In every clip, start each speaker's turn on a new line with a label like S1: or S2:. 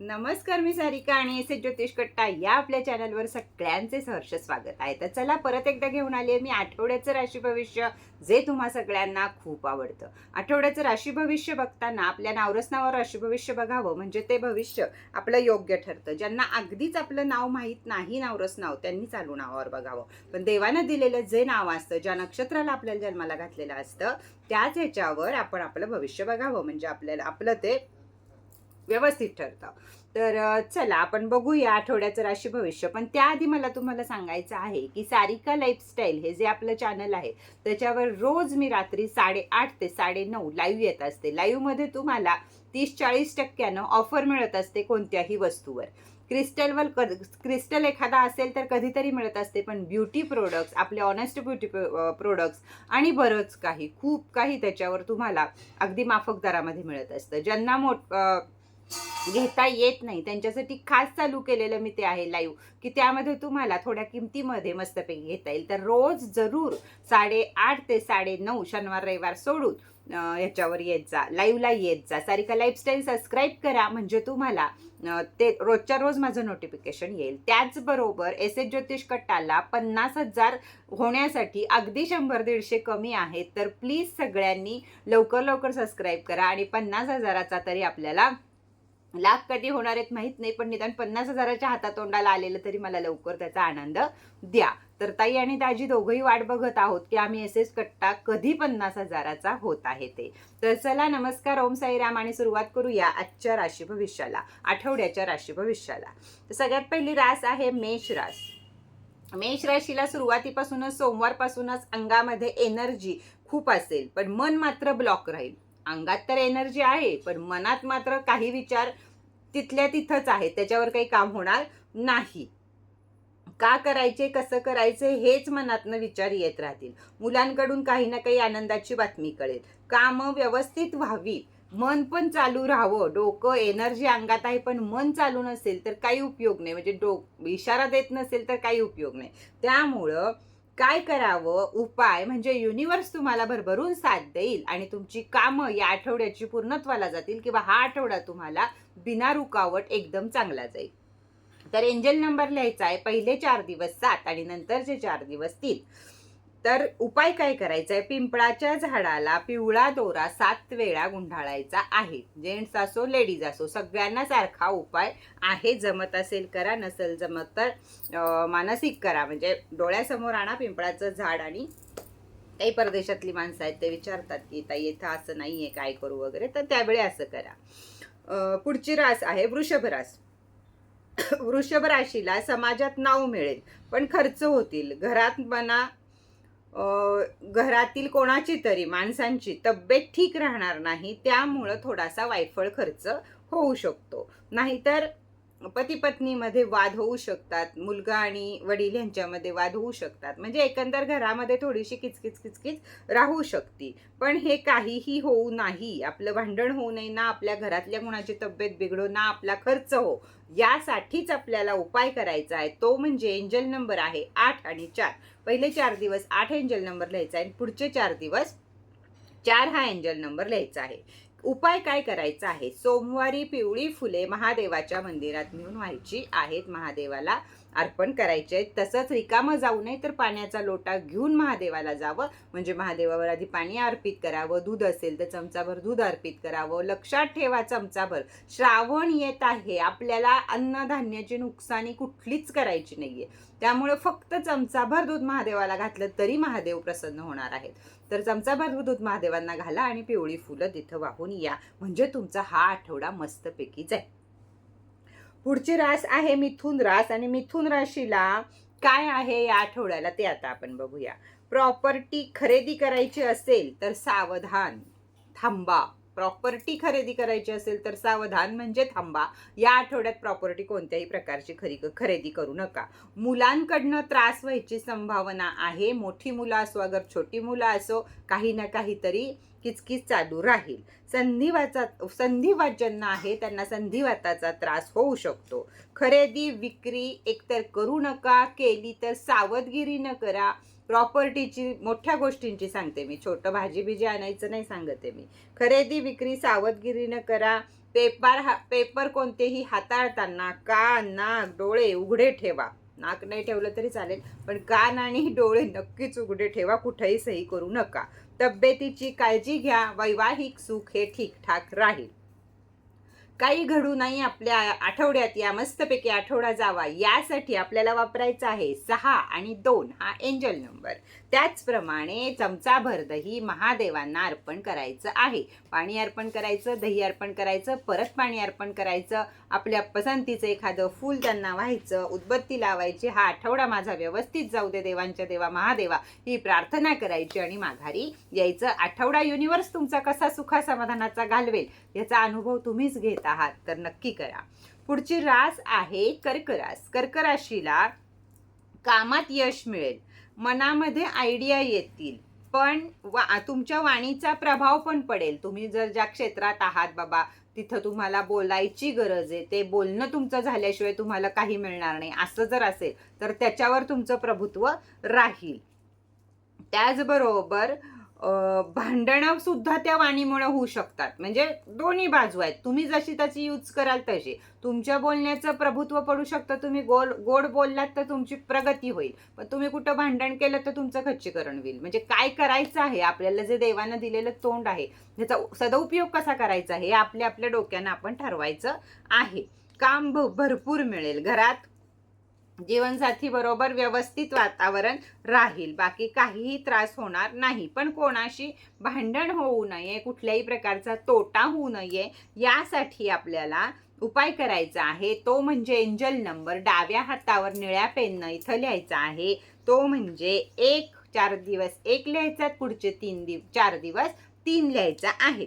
S1: नमस्कार मी सारिका आणि एस ज्योतिष कट्टा या आपल्या चॅनलवर सगळ्यांचे सहर्ष स्वागत आहे. तर चला परत एकदा घेऊन आली आहे मी आठवड्याचं राशी भविष्य जे तुम्हा सगळ्यांना खूप आवडतं. आठवड्याचं राशी भविष्य बघताना आपल्या नावरस नावावर राशी भविष्य बघावं म्हणजे ते भविष्य आपलं योग्य ठरतं. ज्यांना अगदीच आपलं नाव माहीत नाही नावरस नाव त्यांनी चालू नावावर बघावं. पण देवानं दिलेलं जे नाव असतं ज्या नक्षत्राला आपल्याला जन्माला घातलेलं असतं त्याच ह्याच्यावर आपण आपलं भविष्य बघावं. म्हणजे आपल्याला आपलं ते व्यवस्थित ठरतं. तर चला आपण बघूया आठवड्याचं राशी भविष्य. पण त्याआधी मला तुम्हाला सांगायचं आहे की सारिका लाईफस्टाईल हे जे आपलं चॅनल आहे त्याच्यावर रोज मी रात्री साडेआठ ते साडेनऊ लाईव्ह येत असते. लाईव्हमध्ये तुम्हाला तीस चाळीस टक्क्यानं ऑफर मिळत असते कोणत्याही वस्तूवर. क्रिस्टलवर क क्रिस्टल एखादा असेल तर कधीतरी मिळत असते पण ब्युटी प्रोडक्ट्स आपले ऑनेस्ट ब्युटी प्रोडक्ट्स आणि बरंच काही खूप काही त्याच्यावर तुम्हाला अगदी माफक दरामध्ये मिळत असतं. ज्यांना मोठ घेता येत नाही. त्यांच्यासाठी खास चालू केलेलं मी ते आहे लाईव्ह की त्यामध्ये तुम्हाला थोड्या किमतीमध्ये मस्तपैकी घेता येईल. तर रोज जरूर साडेआठ ते साडे नऊ शनिवार रविवार सोडून याच्यावर येत जा. लाईव्हला येत जा. सारिका लाईफस्टाईल सबस्क्राईब करा. म्हणजे तुम्हाला ते रोजच्या रोज माझं नोटिफिकेशन येईल. त्याचबरोबर एस एच ज्योतिष कट्टाला पन्नास हजार होण्यासाठी अगदी शंभर दीडशे कमी आहेत. तर प्लीज सगळ्यांनी लवकर लवकर सबस्क्राईब करा. आणि पन्नास हजाराचा तरी आपल्याला लाख कधी होणार आहेत माहीत नाही पण निदान पन्नास हजाराच्या हातातोंडाला आलेलं तरी मला लवकर त्याचा आनंद द्या. तर ताई आणि दाजी दोघंही वाट बघत आहोत की आम्ही एस एस कट्टा कधी पन्नास हजाराचा होत आहे ते. तर चला नमस्कार ओम साईराम आणि सुरुवात करूया आजच्या राशी भविष्याला आठवड्याच्या राशी भविष्याला. तर सगळ्यात पहिली रास आहे मेष रास. मेष राशीला सुरुवातीपासूनच सोमवारपासूनच अंगामध्ये एनर्जी खूप असेल पण मन मात्र ब्लॉक राहील. अंगात तर एनर्जी आहे पण मनात मात्र काही विचार तिथल्या तिथंच आहेत त्याच्यावर काही काम होणार नाही. का करायचे कसं करायचे हेच मनातनं विचार येत राहतील. मुलांकडून काही ना काही आनंदाची बातमी कळेल. कामं व्यवस्थित व्हावी मन पण चालू राहावं. डोकं एनर्जी अंगात आहे पण मन चालू नसेल तर काही उपयोग नाही. म्हणजे डो इशारा देत नसेल तर काही उपयोग नाही. त्यामुळं काय करावं? उपाय म्हणजे युनिवर्स तुम्हाला भरभरून साथ देईल आणि तुमची कामं या आठवड्याची पूर्णत्वाला जातील किंवा हा आठवडा तुम्हाला बिना रुकावट एकदम चांगला जाईल. तर एंजल नंबर लिहायचा आहे पहिले चार दिवस सात आणि नंतरचे चार दिवस तीन. तर उपाय काय करायचा आहे पिंपळाच्या झाडाला पिवळा दोरा सात वेळा गुंढाळायचा आहे. जेंट्स असो लेडीज असो सगळ्यांना सारखा उपाय आहे. जमत असेल करा नसेल जमत तर मानसिक करा. म्हणजे डोळ्यासमोर आणा पिंपळाचं झाड आणि काही परदेशातली माणसं आहेत ते विचारतात की ताई इथं असं नाही आहे काय करू वगैरे? तर त्यावेळी असं करा. पुढची रास आहे वृषभ रास. वृषभ राशीला समाजात नाव मिळेल पण खर्च होतील. घरात मना घरातील कोणाची तरी माणसांची तब्येत ठीक राहणार नाही त्यामुळं थोडासा वायफळ खर्च होऊ शकतो. नाहीतर पती पत्नीमध्ये वाद होऊ शकतात मुलगा आणि वडील यांच्यामध्ये वाद होऊ शकतात. म्हणजे एकंदर घरामध्ये थोडीशी किचकिच किचकिच राहू शकते. पण हे काहीही होऊ नाही. आपलं भांडण होऊ नये ना आपल्या घरातल्या कुणाची तब्येत बिघडो ना आपला खर्च हो. यासाठीच आपल्याला उपाय करायचा आहे. तो म्हणजे एंजल नंबर आहे आठ आणि चार. पहिले चार दिवस आठ एंजल नंबर लिहायचा आहे आणि पुढचे चार दिवस चार हा एंजल नंबर लिहायचा आहे. उपाय काय करायचा आहे? सोमवारी पिवळी फुले महादेवाच्या मंदिरात नेऊन व्हायची आहेत. महादेवाला अर्पण करायचे आहेत. तसंच रिकामं जाऊ नये तर पाण्याचा लोटा घेऊन महादेवाला जावं. म्हणजे महादेवावर आधी पाणी अर्पित करावं. दूध असेल तर चमचाभर दूध अर्पित करावं. लक्षात ठेवा चमचाभर. श्रावण येत आहे. आपल्याला अन्नधान्याची नुकसानी कुठलीच करायची नाहीये. त्यामुळे फक्त चमचाभर दूध महादेवाला घातलं तरी महादेव प्रसन्न होणार आहेत. तर चमचाभर दूध महादेवांना घाला आणि पिवळी फुलं तिथं वाहून या. म्हणजे तुमचा हा आठवडा मस्तपैकी जाईल पुढची रास आहे मिथून रास आणि मिथुन राशीला काय आहे या आठवड्याला ते आता आपण बघूया. प्रॉपर्टी खरेदी करायची असेल तर सावधान थांबा. प्रॉपर्टी खरेदी करायची असेल तर सावधान म्हणजे थांबा. या आठवड्यात प्रॉपर्टी कोणत्याही प्रकारची खरी खरेदी करू नका. मुलांकडनं त्रास व्हायची संभावना आहे. मोठी मुलं असो अगर छोटी मुलं असो काही ना काहीतरी किचकिच चालू राहील. संधिवाचा संधिवात ज्यांना आहे त्यांना संधिवाताचा त्रास होऊ शकतो. खरेदी विक्री एकतर करू नका केली तर सावधगिरीनं करा. प्रॉपर्टीची मोठ्या गोष्टींची सांगते मी. छोटं भाजी बिजी आणायचं नाही सांगते मी. खरेदी विक्री सावधगिरीनं करा. पेपर हा पेपर कोणतेही हाताळताना कान नाक डोळे उघडे ठेवा. नाक नाही ठेवलं तरी चालेल पण कान आणि डोळे नक्कीच उघडे ठेवा. कुठेही सही करू नका. तब्येतीची काळजी घ्या. वैवाहिक सुख हे ठीकठाक राहील. काही घडू नाही आपल्या आठवड्यात या मस्तपैकी आठवडा जावा यासाठी आपल्याला वापरायचा आहे सहा आणि दोन हा एंजल नंबर त्याचप्रमाणे चमचाभर दही महादेवांना अर्पण करायचं आहे. पाणी अर्पण करायचं दही अर्पण करायचं परत पाणी अर्पण करायचं आपल्या पसंतीचं एखादं फूल त्यांना व्हायचं उदबत्ती लावायची हा आठवडा माझा व्यवस्थित जाऊ दे देवांच्या देवा महादेवा ही प्रार्थना करायची आणि माघारी यायचं. आठवडा युनिवर्स तुमचा कसा सुखा समाधानाचा घालवेल याचा अनुभव तुम्हीच घेत आहात तर नक्की करा. पुढची रास आहे कर्करास. कर्कराशीला कामात यश मिळेल. मनामध्ये आयडिया येतील. पण वा तुमच्या वाणीचा प्रभाव पण पडेल. तुम्ही जर ज्या क्षेत्रात आहात बाबा तिथं तुम्हाला बोलायची गरज आहे. ते बोलणं तुमचं झाल्याशिवाय तुम्हाला काही मिळणार नाही. असं जर असेल तर त्याच्यावर तुमचं प्रभुत्व राहील. त्याचबरोबर अं, भांडणं सुद्धा त्या वाणीमुळे होऊ शकतात. म्हणजे दोन्ही बाजू आहेत. तुम्ही जशी त्याची यूज कराल तशी. तुमच्या बोलण्याचं प्रभुत्व पडू शकतं. तुम्ही गोल गोड बोललात तर तुमची प्रगती होईल. पण तुम्ही कुठं भांडण केलं तर तुमचं खच्चीकरण होईल. म्हणजे काय करायचं आहे? आपल्याला जे देवानं दिलेलं तोंड आहे त्याचा सदुपयोग कसा करायचा? हे आपल्या आपल्या डोक्यानं आपण ठरवायचं आहे. काम भ- भरपूर मिळेल. घरात जीवनसाथी बरोबर व्यवस्थित वातावरण राहील. बाकी काहीही त्रास होणार नाही. पण कोणाशी भांडण होऊ नये कुठल्याही प्रकारचा तोटा होऊ नये यासाठी आपल्याला उपाय करायचा आहे. तो म्हणजे एंजल नंबर डाव्या हातावर निळ्या पेननं इथं लिहायचा आहे. तो म्हणजे एक चार दिवस एक लिहायचा पुढचे तीन दिव चार दिवस तीन लिहायचा आहे.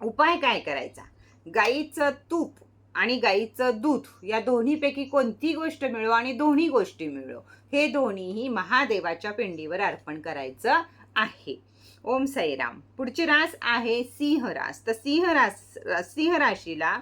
S1: उपाय काय करायचा? गाईचं तूप आणि गाईचं दूध या दोन्हीपैकी कोणती गोष्ट मिळो आणि दोन्ही गोष्टी मिळो हे दोन्हीही महादेवाच्या पिंडीवर अर्पण करायचं आहे. ओम साईराम. पुढची रास आहे सिंह रास. तर सिंह रास सिंह राशीला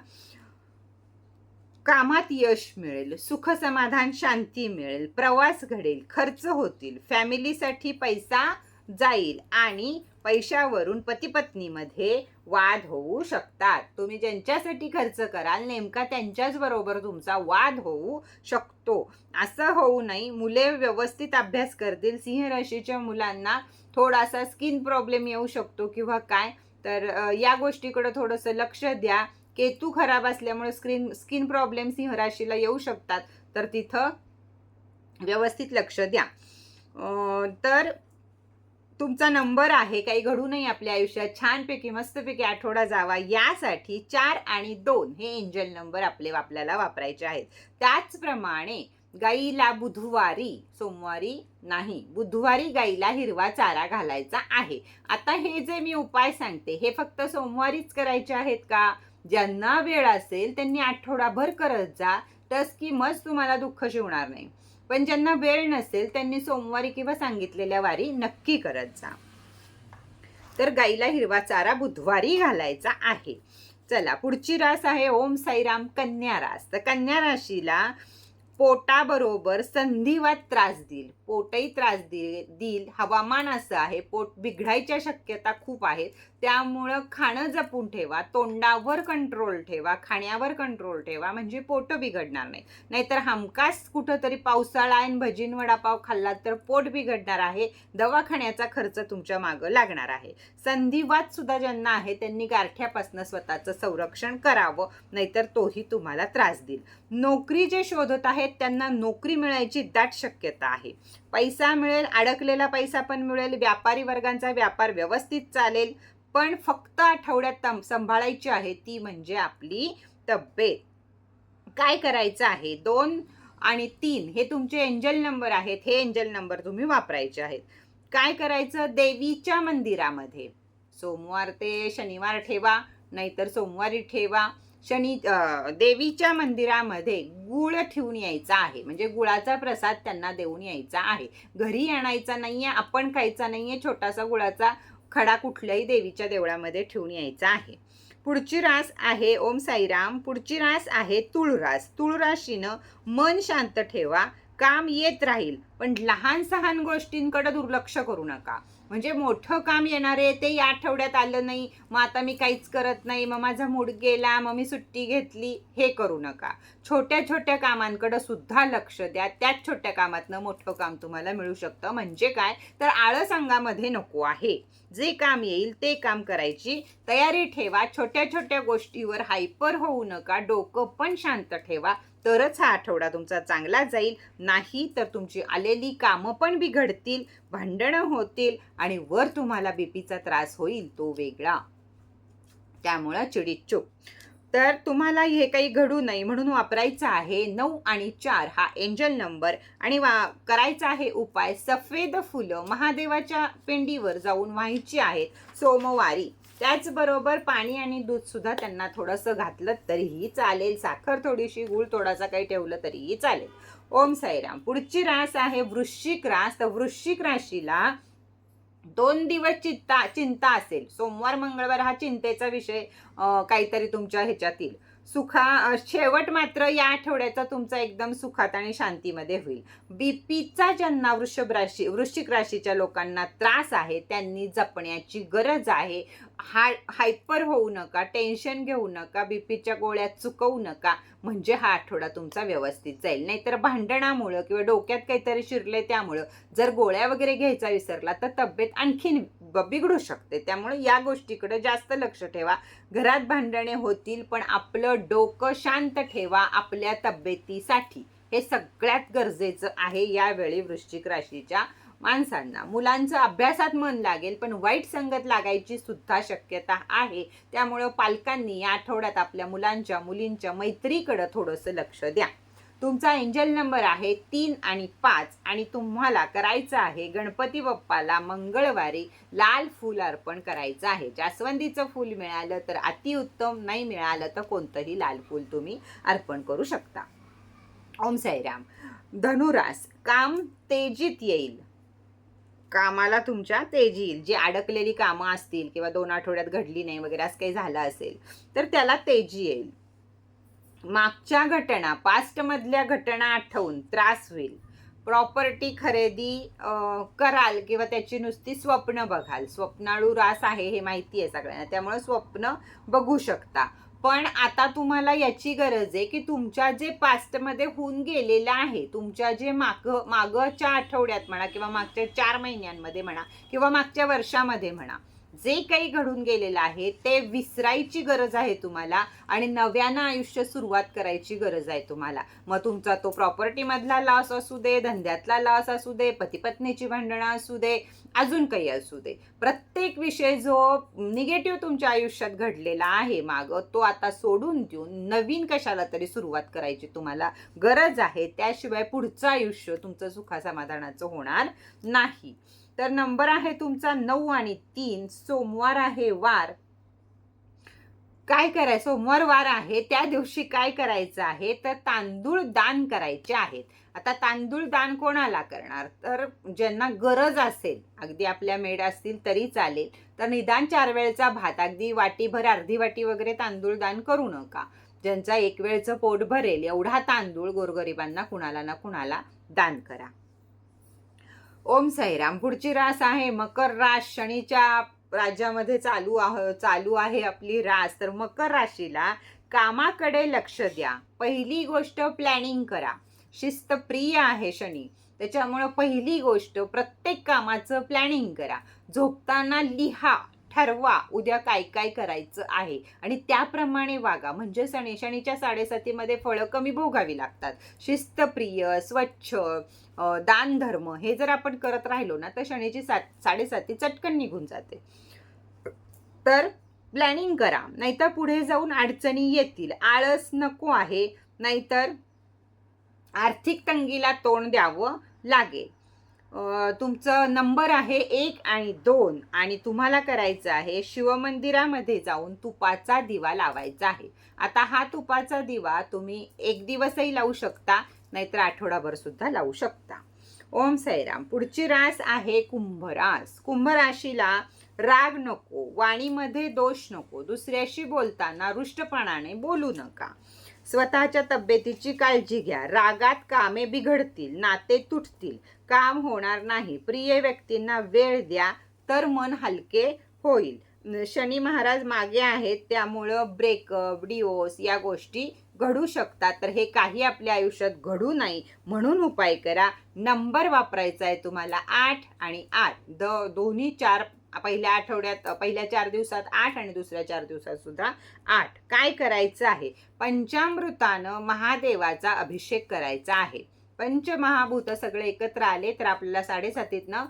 S1: कामात यश मिळेल सुख समाधान शांती मिळेल प्रवास घडेल खर्च होतील फॅमिलीसाठी पैसा जाईल आणि पैशावरून पतीपत्नीमध्ये वाद होऊ शकतात. तुम्ही ज्यांच्यासाठी खर्च कराल नेमका त्यांच्याच बरोबर तुमचा वाद होऊ शकतो. असं होऊ नये. मुले व्यवस्थित अभ्यास करतील. सिंह राशीच्या मुलांना थोडासा स्किन प्रॉब्लेम येऊ शकतो किंवा काय? तर या गोष्टीकडे थोडंसं लक्ष द्या. केतू खराब असल्यामुळे स्क्रीन स्किन प्रॉब्लेम सिंह राशीला येऊ शकतात. तर तिथं व्यवस्थित लक्ष द्या. तर तुमचा नंबर आहे काही घडू नये आपल्या आयुष्यात छानपैकी मस्तपैकी आठवडा जावा. यासाठी चार आणि दोन हे एंजल नंबर आपले आपल्याला वापरायचे आहेत. त्याचप्रमाणे गाईला बुधवारी सोमवारी नाही बुधवारी गाईला हिरवा चारा घालायचा आहे. आता हे जे मी उपाय सांगते हे फक्त सोमवारीच करायचे आहेत का? ज्यांना वेळ असेल त्यांनी आठवडाभर करत जा. तस की मस्त तुम्हाला दुःख शिवणार नाही. पण ज्यांना वेळ नसेल त्यांनी सोमवारी किंवा सांगितलेल्या वारी नक्की करत जा. तर गाईला हिरवा चारा बुधवारी घालायचा आहे. चला पुढची रास आहे ओम साईराम कन्या रास. तर कन्या राशीला पोटाबरोबर संधिवात त्रास देईल. पोटही त्रास दे देईल. हवामान असं आहे. पोट बिघडायच्या शक्यता खूप आहेत. त्यामुळं खाणं जपून ठेवा. तोंडावर कंट्रोल ठेवा. खाण्यावर कंट्रोल ठेवा. म्हणजे पोट बिघडणार नाही. नाहीतर हमखास कुठंतरी पावसाळा आणि भजीन वडापाव खाल्लात तर पोट बिघडणार आहे. दवाखान्याचा खर्च तुमच्या मागं लागणार आहे. संधिवात सुद्धा ज्यांना आहे त्यांनी गारठ्यापासून स्वतःचं संरक्षण करावं. नाहीतर तोही तुम्हाला त्रास देईल. नोकरी जे शोधत आहेत त्यांना नोकरी मिळायची दाट शक्यता आहे. पैसा मिळेल अडकलेला पैसा पण मिळेल व्यापारी वर्गांचा व्यापार व्यवस्थित चालेल. पण फक्त आठवड्यात तम- सांभाळायची आहे ती म्हणजे आपली तब्येत. काय करायचं आहे? दोन आणि तीन हे तुमचे एंजल नंबर आहेत. हे एंजल नंबर तुम्ही वापरायचे आहेत. काय करायचं? देवीच्या मंदिरामध्ये. सोमवार ते शनिवार ठेवा नाहीतर सोमवारी ठेवा. शनी देवीच्या मंदिरामध्ये गुळ ठेवून यायचा आहे. म्हणजे गुळाचा प्रसाद त्यांना देऊन यायचा आहे. घरी आणायचा नाही आहे आपण खायचा नाहीये छोटासा गुळाचा खडा कुठल्याही देवीच्या देवळामध्ये ठेवून यायचा आहे. पुढची रास आहे ओम साईराम. पुढची रास आहे तुळरास. तुळराशीनं मन शांत ठेवा काम येत राहील. पण लहान सहान गोष्टींकडे दुर्लक्ष करू नका. म्हणजे मोठं काम येणार आहे ते या आठवड्यात आलं नाही. मग आता मी काहीच करत नाही. मग माझा मूड गेला मग मी सुट्टी घेतली. हे करू नका. छोट्या छोट्या कामांकडं सुद्धा लक्ष द्या. त्याच छोट्या कामातनं मोठं काम तुम्हाला मिळू शकतं. म्हणजे काय? तर आळस अंगामध्ये नको आहे. जे काम येईल ते काम करायची तयारी ठेवा. छोट्या छोट्या गोष्टीवर हायपर होऊ नका. डोकं पण शांत ठेवा. तरच हा आठवडा तुमचा चांगला जाईल. नाही तर तुमची आलेली कामं पण बिघडतील भांडणं होतील आणि वर तुम्हाला बीपीचा त्रास होईल तो वेगळा. त्यामुळं चिडीत चूप. तर तुम्हाला हे काही घडू नये म्हणून वापरायचं आहे नऊ आणि चार हा एंजल नंबर आणि वा करायचा आहे उपाय सफेद फुलं महादेवाच्या पिंडीवर जाऊन व्हायची आहेत सोमवारी. त्याचबरोबर पाणी आणि दूध सुद्धा त्यांना थोडंसं घातलं तरीही चालेल. साखर थोडीशी गूळ थोडासा काही ठेवलं तरीही चालेल. ओम साईराम. पुढची रास आहे वृश्चिक रास. तर वृश्चिक राशीला दोन दिवस चिंता चिंता असेल. सोमवार मंगळवार हा चिंतेचा विषय काहीतरी तुमच्या ह्याच्यातील सुखा शेवट मात्र या आठवड्याचा तुमचा एकदम सुखात आणि शांतीमध्ये होईल. बीपीचा ज्यांना वृषभ राशी वृश्चिक राशीच्या लोकांना त्रास आहे त्यांनी जपण्याची गरज आहे. हा हायपर होऊ नका टेन्शन घेऊ नका बीपीच्या गोळ्या चुकवू नका. म्हणजे हा आठवडा तुमचा व्यवस्थित जाईल. नाहीतर भांडणामुळं किंवा डोक्यात काहीतरी शिरले त्यामुळं जर गोळ्या वगैरे घ्यायचा विसरला तर तब्येत आणखीन बिघडू शकते. त्यामुळे या गोष्टीकडे जास्त लक्ष ठेवा. घरात भांडणे होतील पण आपलं डोकं शांत ठेवा आपल्या तब्येतीसाठी. हे सगळ्यात गरजेचं आहे यावेळी वृश्चिक राशीच्या माणसांना मुलांचं अभ्यासात मन लागेल पण वाईट संगत लागायची सुद्धा शक्यता आहे. त्यामुळं पालकांनी या आठवड्यात आपल्या मुलांच्या मुलींच्या मैत्रीकडं थोडंसं लक्ष द्या. तुमचा एंजल नंबर आहे तीन आणि पाच आणि तुम्हाला करायचं आहे गणपती बाप्पाला मंगळवारी लाल फूल अर्पण करायचं आहे. जास्वंदीचं फूल मिळालं तर अतिउत्तम नाही मिळालं तर कोणतंही लाल फूल तुम्ही अर्पण करू शकता. ओम साईराम. धनुरास काम तेजीत येईल. कामाला तुमच्या तेजी येईल. जी अडकलेली कामं असतील किंवा दोन आठवड्यात घडली नाही वगैरे असं काही झालं असेल तर त्याला तेजी येईल. मागच्या घटना पास्टमधल्या घटना आठवून त्रास होईल. प्रॉपर्टी खरेदी कराल किंवा त्याची नुसती स्वप्न बघाल. स्वप्नाळू रास आहे हे माहिती आहे सगळ्यांना. त्यामुळे स्वप्न बघू शकता. पण आता तुम्हाला याची गरज आहे की तुमच्या जे पास्टमध्ये होऊन गेलेलं आहे तुमच्या जे माग मागच्या आठवड्यात म्हणा किंवा मागच्या चार महिन्यांमध्ये म्हणा किंवा मागच्या वर्षामध्ये म्हणा जे काही घडून गेलेलं आहे ते विसरायची गरज आहे तुम्हाला आणि नव्यानं आयुष्य सुरुवात करायची गरज आहे तुम्हाला. मग तुमचा तो प्रॉपर्टीमधला लॉस असू दे धंद्यातला लॉस असू दे पतीपत्नीची भांडणं असू दे अजून काही असू दे. प्रत्येक विषय जो निगेटिव्ह तुमच्या आयुष्यात घडलेला आहे माग तो आता सोडून देऊन नवीन कशाला तरी सुरुवात करायची तुम्हाला गरज आहे. त्याशिवाय पुढचं आयुष्य तुमचं सुखासमाधानाचं होणार नाही. तर नंबर आहे तुमचा नऊ आणि तीन. सोमवार आहे वार. काय कराय सोमवार वार आहे. त्या दिवशी काय करायचं आहे? तर तांदूळ दान करायचे आहेत. आता तांदूळ दान कोणाला करणार? तर ज्यांना गरज असेल अगदी आपल्या मेड असतील तरी चालेल. तर निदान चार वेळचा भात. अगदी वाटीभर अर्धी वाटी वगैरे तांदूळ दान करू नका. ज्यांचा एक वेळचं पोट भरेल एवढा तांदूळ गोरगरिबांना कुणाला ना कुणाला दान करा. ओम साईराम. पुढची रास आहे मकर रास. शनीच्या राज्यामध्ये चालू आह चालू आहे आपली रास. तर मकर राशीला कामाकडे लक्ष द्या. पहिली गोष्ट प्लॅनिंग करा. शिस्तप्रिय आहे शनी. त्याच्यामुळं पहिली गोष्ट प्रत्येक कामाचं प्लॅनिंग करा. झोपताना लिहा. ठरवा उद्या काय काय करायचं आहे? आणि त्याप्रमाणे वागा. म्हणजे शनी शनीच्या साडेसातीमध्ये फळं कमी भोगावी लागतात. शिस्तप्रिय स्वच्छ दानधर्म हे जर आपण करत राहिलो ना तर शनीची सात साडेसाती चटकन निघून जाते. तर प्लॅनिंग करा. नाहीतर पुढे जाऊन अडचणी येतील. आळस नको आहे. नाहीतर आर्थिक तंगीला तोंड द्यावं लागेल. तुमचं नंबर आहे एक आणि दोन आणि तुम्हाला करायचं आहे शिवमंदिरामध्ये जाऊन तुपाचा दिवा लावायचा आहे. आता हा तुपाचा दिवा तुम्ही एक दिवसही लावू शकता नाहीतर आठवडाभर सुद्धा लावू शकता. ओम साईराम पुढची रास आहे कुंभरास. कुंभराशीला राग नको वाणीमध्ये दोष नको दुसऱ्याशी बोलताना रुष्टपणाने बोलू नका. स्वतःच्या तब्येतीची काळजी घ्या रागात कामे बिघडतील नाते तुटतील काम होणार नाही. प्रिय व्यक्तींना वेळ द्या तर मन हलके होईल. शनी महाराज मागे आहेत त्यामुळं ब्रेकअप डिवोर्स या गोष्टी घडू शकतात. तर हे काही आपल्या आयुष्यात घडू नाही. म्हणून उपाय करा. नंबर वापरायचा आहे तुम्हाला आठ आणि आठ. द दोन्ही चार पहिल्या आठवड्यात पहिल्या चार दिवसात आठ आणि दुसऱ्या चार दिवसात सुद्धा आठ. काय करायचं आहे? पंचामृतानं महादेवाचा अभिषेक करायचा आहे. पंचमहाभूत सगळे एकत्र आले तर आपल्याला साडेसातीतनं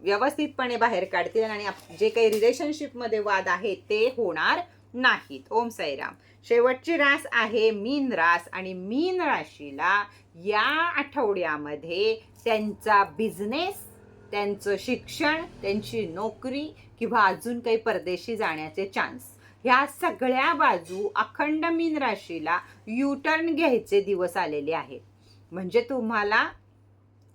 S1: व्यवस्थितपणे बाहेर काढतील आणि जे काही रिलेशनशिपमध्ये वाद आहेत ते होणार नाहीत. ओम साईराम. शेवटची रास आहे मीन रास आणि मीन राशीला या आठवड्यामध्ये त्यांचा बिझनेस त्यांचं शिक्षण त्यांची नोकरी किंवा अजून काही परदेशी जाण्याचे चान्स ह्या सगळ्या बाजू अखंड मीन राशीला युटर्न घ्यायचे दिवस आलेले आहेत. म्हणजे तुम्हाला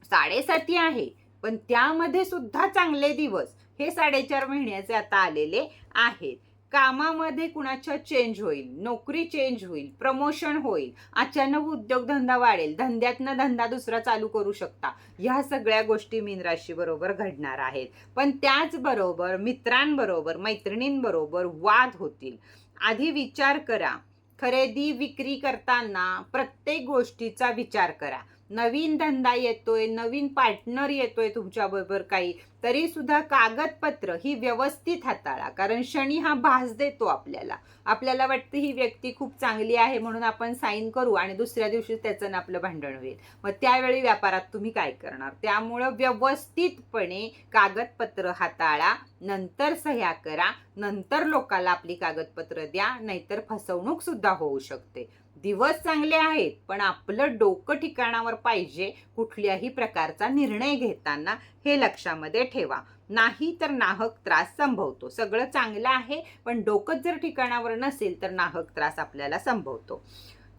S1: साडेसाती आहे. पण त्यामध्ये सुद्धा चांगले दिवस हे साडेचार महिन्याचे आता आलेले आहेत. कामामध्ये कुणाच्या चेंज होईल? नोकरी चेंज होईल? प्रमोशन होईल? अचानक उद्योगधंदा वाढेल? धंद्यातनं धंदा दुसरा चालू करू शकता? ह्या सगळ्या गोष्टी मीन घडणार आहेत. पण त्याचबरोबर मित्रांबरोबर मैत्रिणींबरोबर वाद होतील. आधी विचार करा. खरेदी विक्री करताना प्रत्येक गोष्टीचा विचार करा. नवीन धंदा येतोय नवीन पार्टनर येतोय तुमच्याबरोबर काही तरी सुद्धा कागदपत्र ही व्यवस्थित हाताळा. कारण शनी हा भास देतो आपल्याला. आपल्याला वाटतं ही व्यक्ती खूप चांगली आहे म्हणून आपण साईन करू आणि दुसऱ्या दिवशी त्याचं आपलं भांडण होईल. मग त्यावेळी व्यापारात तुम्ही काय करणार? त्यामुळं व्यवस्थितपणे कागदपत्र हाताळा नंतर सह्या करा नंतर लोकाला आपली कागदपत्र द्या नाहीतर फसवणूक सुद्धा होऊ शकते. दिवस चांगले आहेत पण आपलं डोकं ठिकाणावर पाहिजे कुठल्याही प्रकारचा निर्णय घेताना हे लक्षामध्ये ठेवा. नाही तर नाहक त्रास संभवतो. सगळं चांगलं आहे पण डोकं जर ठिकाणावर नसेल तर नाहक त्रास आपल्याला संभवतो.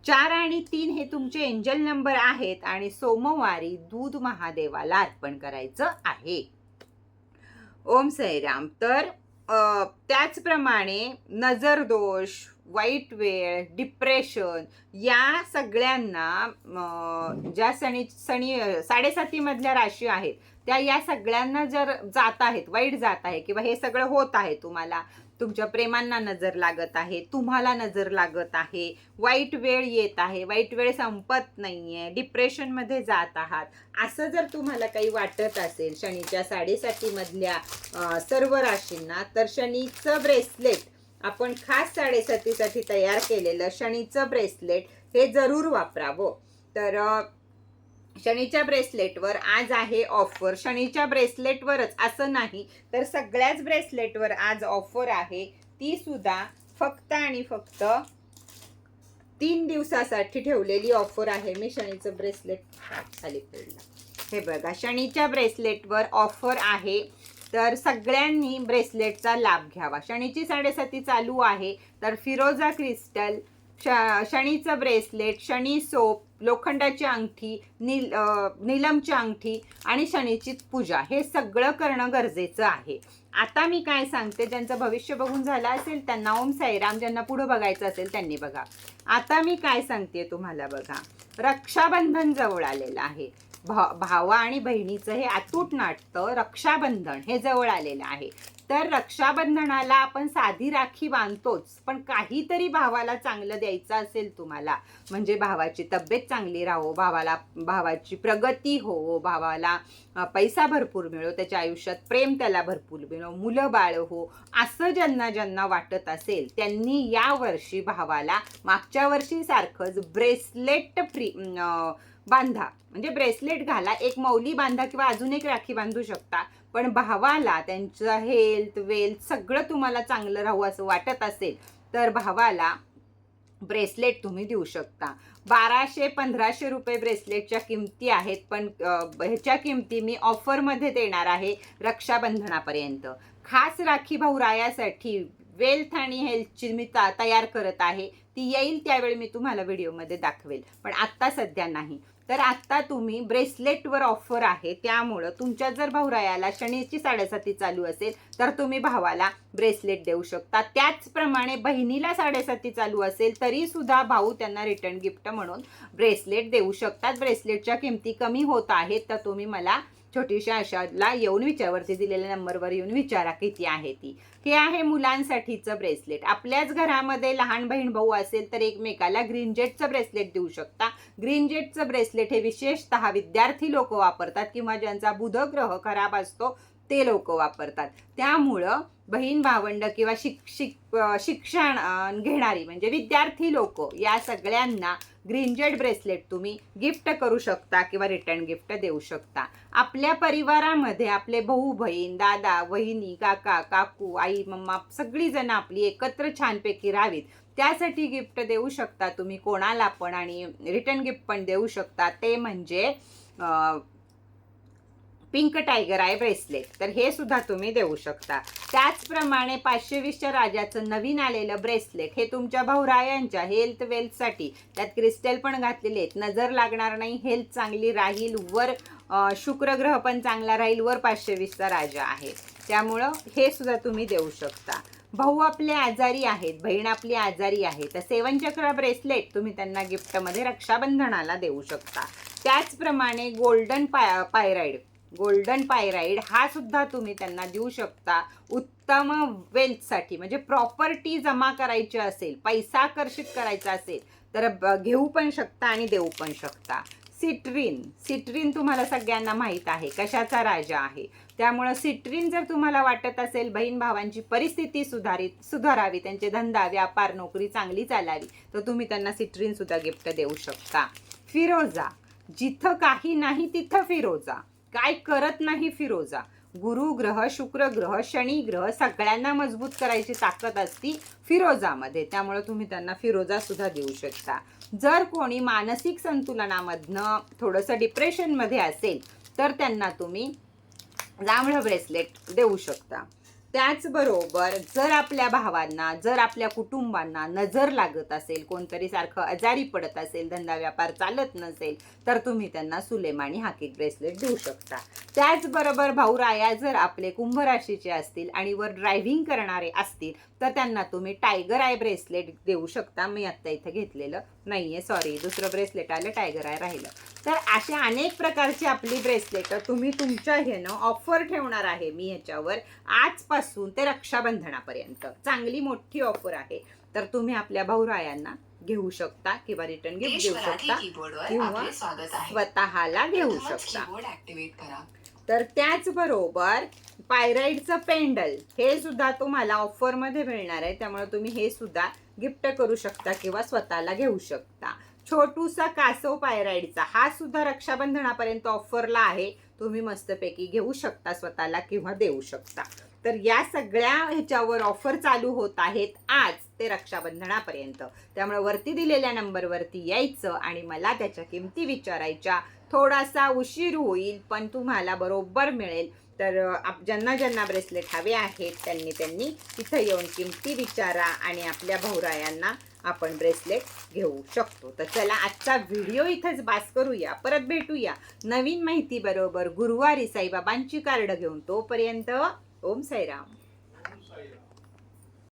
S1: चार आणि तीन हे तुमचे एंजल नंबर आहेत आणि सोमवारी दूध महादेवाला अर्पण करायचं आहे. ओम सैराम. तर त्याचप्रमाणे नजर दोष वाईट वेळ डिप्रेशन या सगळ्यांना ज्या सणी सणी साडेसातीमधल्या राशी आहेत त्या या सगळ्यांना जर जात आहेत वाईट जात आहे किंवा हे सगळं होत आहे तुम्हाला तुमच्या प्रेमांना नजर लागत आहे तुम्हाला नजर लागत आहे वाईट वेळ येत आहे वाईट वेळ संपत नाही आहे डिप्रेशनमध्ये जात आहात असं जर तुम्हाला काही वाटत असेल शनीच्या साडेसातीमधल्या सर्व राशींना तर शनीचं ब्रेसलेट आपण खास साडेसातीसाठी तयार केलेलं शनीचं ब्रेसलेट हे जरूर वापरावं. तर शनीच्या ब्रेसलेटवर आज आहे ऑफर. शनीच्या ब्रेसलेटवरच असं नाही तर सगळ्याच ब्रेसलेटवर आज ऑफर आहे. ती सुद्धा फक्त आणि फक्त तीन दिवसासाठी ठेवलेली ऑफर आहे. मी शनीचं ब्रेसलेट खाली पडलं हे बघा शनीच्या ब्रेसलेटवर ऑफर आहे. तर सगळ्यांनी ब्रेसलेटचा लाभ घ्यावा. शनीची साडेसाती चालू आहे तर फिरोजा क्रिस्टल श शनीचं ब्रेसलेट शनी सोप लोखंडाची अंगठी नील नीलमची अंगठी आणि शनीची पूजा हे सगळं करणं गरजेचं आहे. आता मी काय सांगते ज्यांचं भविष्य बघून झालं असेल त्यांना ओम साईराम ज्यांना पुढं बघायचं असेल त्यांनी बघा. आता मी काय सांगते तुम्हाला बघा. रक्षाबंधन जवळ आलेलं आहे. भा भावा आणि बहिणीचं हे अतूट नाटतं रक्षाबंधन हे जवळ आलेलं आहे. तर रक्षाबंधनाला आपण साधी राखी बांधतोच पण काहीतरी भावाला चांगलं द्यायचं असेल तुम्हाला. म्हणजे भावाची तब्येत चांगली राहो भावाला भावाची प्रगती हो भावाला पैसा भरपूर मिळो त्याच्या आयुष्यात प्रेम त्याला भरपूर मिळो मुलं बाळ हो असं ज्यांना ज्यांना वाटत असेल त्यांनी या वर्षी भावाला मागच्या वर्षीसारखंच ब्रेसलेट फ्री बांधा. म्हणजे ब्रेसलेट घाला. एक मौली बांधा किंवा अजून एक राखी बांधू शकता. पण भावाला त्यांचं हेल्थ वेल्थ सगळं तुम्हाला चांगलं राहू असं वाटत असेल तर भावाला ब्रेसलेट तुम्ही देऊ शकता. बाराशे पंधराशे रुपये ब्रेसलेटच्या किमती आहेत. पण ह्याच्या किमती मी ऑफरमध्ये देणार आहे रक्षाबंधनापर्यंत. खास राखी भाऊ रायासाठी वेल्थ आणि हेल्थची मी तयार करत आहे. ती येईल त्यावेळी मी तुम्हाला व्हिडिओमध्ये दाखवेल. पण आत्ता सध्या नाही. तर आत्ता तुम्ही ब्रेसलेटवर ऑफर आहे. त्यामुळं तुमच्या जर भाऊरायाला शनीची साडेसाती चालू असेल तर तुम्ही भावाला ब्रेसलेट देऊ शकता. त्याचप्रमाणे बहिणीला साडेसाती चालू असेल तरी सुद्धा भाऊ त्यांना रिटर्न गिफ्ट म्हणून ब्रेसलेट देऊ शकतात. ब्रेसलेटच्या किमती कमी होत आहेत तर तुम्ही मला छोटीशा आशाला येऊन विचारवरती दिलेल्या नंबरवर येऊन विचारा किती आहे ती. हे आहे मुलांसाठीचं ब्रेसलेट आपल्याच घरामध्ये लहान बहीण भाऊ असेल तर एकमेकाला ग्रीन जेटचं ब्रेसलेट देऊ शकता. ग्रीन जेटचं ब्रेसलेट हे विशेषतः विद्यार्थी लोक वापरतात किंवा ज्यांचा बुधग्रह खराब असतो ते लोक वापरतात. त्यामुळं बहीण भावंड किंवा शिक शिक शिक्षण घेणारी म्हणजे विद्यार्थी लोक या सगळ्यांना ग्रीनजेड ब्रेसलेट तुम्ही गिफ्ट करू शकता किंवा रिटर्न गिफ्ट देऊ शकता. आपल्या परिवारामध्ये आपले भाऊ बहीण दादा वहिनी काका काकू आई मम्मा सगळीजणं आपली एकत्र छानपैकी राहावीत. त्यासाठी गिफ्ट देऊ शकता तुम्ही कोणाला पण आणि रिटर्न गिफ्ट पण देऊ शकता. ते म्हणजे पिंक टायगर आय ब्रेसलेट. तर हे सुद्धा तुम्ही देऊ शकता. त्याचप्रमाणे पाचशे वीसच्या राजाचं नवीन आलेलं ब्रेसलेट हे तुमच्या भाऊरायांच्या हेल्थ वेल्थसाठी. त्यात क्रिस्टल पण घातलेले आहेत. नजर लागणार नाही. हेल्थ चांगली राहील. वर शुक्रग्रह पण चांगला राहील. वर पाचशे वीसचा राजा आहे. त्यामुळं हे सुद्धा तुम्ही देऊ शकता. भाऊ आपले आजारी आहेत. बहीण आपली आजारी आहे. तर सेवन चक्र ब्रेसलेट तुम्ही त्यांना गिफ्टमध्ये रक्षाबंधनाला देऊ शकता. त्याचप्रमाणे गोल्डन पाय पायराईड गोल्डन पायराईड हा सुद्धा तुम्ही त्यांना देऊ शकता उत्तम वेल्थसाठी म्हणजे प्रॉपर्टी जमा करायची असेल पैसा आकर्षित करायचा असेल तर घेऊ पण शकता आणि देऊ पण शकता. सिट्रिन सिट्रिन तुम्हाला सगळ्यांना माहीत आहे कशाचा राजा आहे. त्यामुळं सिट्रिन जर तुम्हाला वाटत असेल बहीण भावांची परिस्थिती सुधारित सुधारावी त्यांचे धंदा व्यापार नोकरी चांगली चालावी तर तुम्ही त्यांना सिट्रिन सुद्धा गिफ्ट देऊ शकता. फिरोजा जिथं काही नाही तिथं फिरोजा काय करत नाही फिरोजा? गुरु ग्रह शुक्र ग्रह शनी ग्रह सगळ्यांना मजबूत करायची ताकद असती फिरोजामध्ये. त्यामुळे तुम्ही त्यांना फिरोजा सुद्धा देऊ शकता. जर कोणी मानसिक संतुलनामधनं थोडंसं डिप्रेशनमध्ये असेल तर त्यांना तुम्ही जांभळं ब्रेसलेट देऊ शकता. त्याचबरोबर जर आपल्या भावांना जर आपल्या कुटुंबांना नजर लागत असेल कोणतरी सारखं आजारी पडत असेल धंदा व्यापार चालत नसेल तर तुम्ही त्यांना सुलेमानी हाकीक ब्रेसलेट देऊ शकता. त्याचबरोबर भाऊ राया जर आपले कुंभ राशीचे असतील आणि वर ड्रायव्हिंग करणारे असतील तर त्यांना तुम्ही टायगर आय ब्रेसलेट देऊ शकता. मी आत्ता इथं घेतलेलं नाहीये सॉरी दुसरं ब्रेसलेट आलं टायगर आय राहिलं. तर अशा अनेक प्रकारची आपली ब्रेसलेट तुम्ही तुमच्या ह्यानं ऑफर ठेवणार आहे मी ह्याच्यावर आजपासून ते रक्षाबंधनापर्यंत. चांगली मोठी ऑफर आहे. तर तुम्ही आपल्या भाऊरायांना घेऊ शकता किंवा रिटर्न गिफ्ट
S2: देशभरातील
S1: शकता किंवा
S2: आहे.
S1: स्वतःला घेऊ शकता. तर त्याचबरोबर पायराईडचं पेंडल हे सुद्धा तुम्हाला ऑफरमध्ये मिळणार आहे. त्यामुळे तुम्ही हे सुद्धा गिफ्ट करू शकता किंवा स्वतःला घेऊ शकता. छोटूसा कासव पायराईडचा हा सुद्धा रक्षाबंधनापर्यंत ऑफरला आहे. तुम्ही मस्तपैकी घेऊ शकता स्वतःला किंवा देऊ शकता. तर या सगळ्या ह्याच्यावर ऑफर चालू होत आहेत. आज ते रक्षाबंधनापर्यंत. त्यामुळे वरती दिलेल्या नंबरवरती यायचं आणि मला त्याच्या किमती विचारायच्या. थोडासा उशीर होईल पण तुम्हाला बरोबर मिळेल. तर आप ज्यांना ज्यांना ब्रेसलेट हवे आहेत त्यांनी त्यांनी तिथं येऊन किमती विचारा आणि आपल्या भाऊरायांना आपण ब्रेसलेट घेऊ शकतो. तर चला आजचा व्हिडिओ इथंच बास करूया. परत भेटूया. नवीन माहितीबरोबर गुरुवारी साईबाबांची कार्ड घेऊन तोपर्यंत ओम साईराम.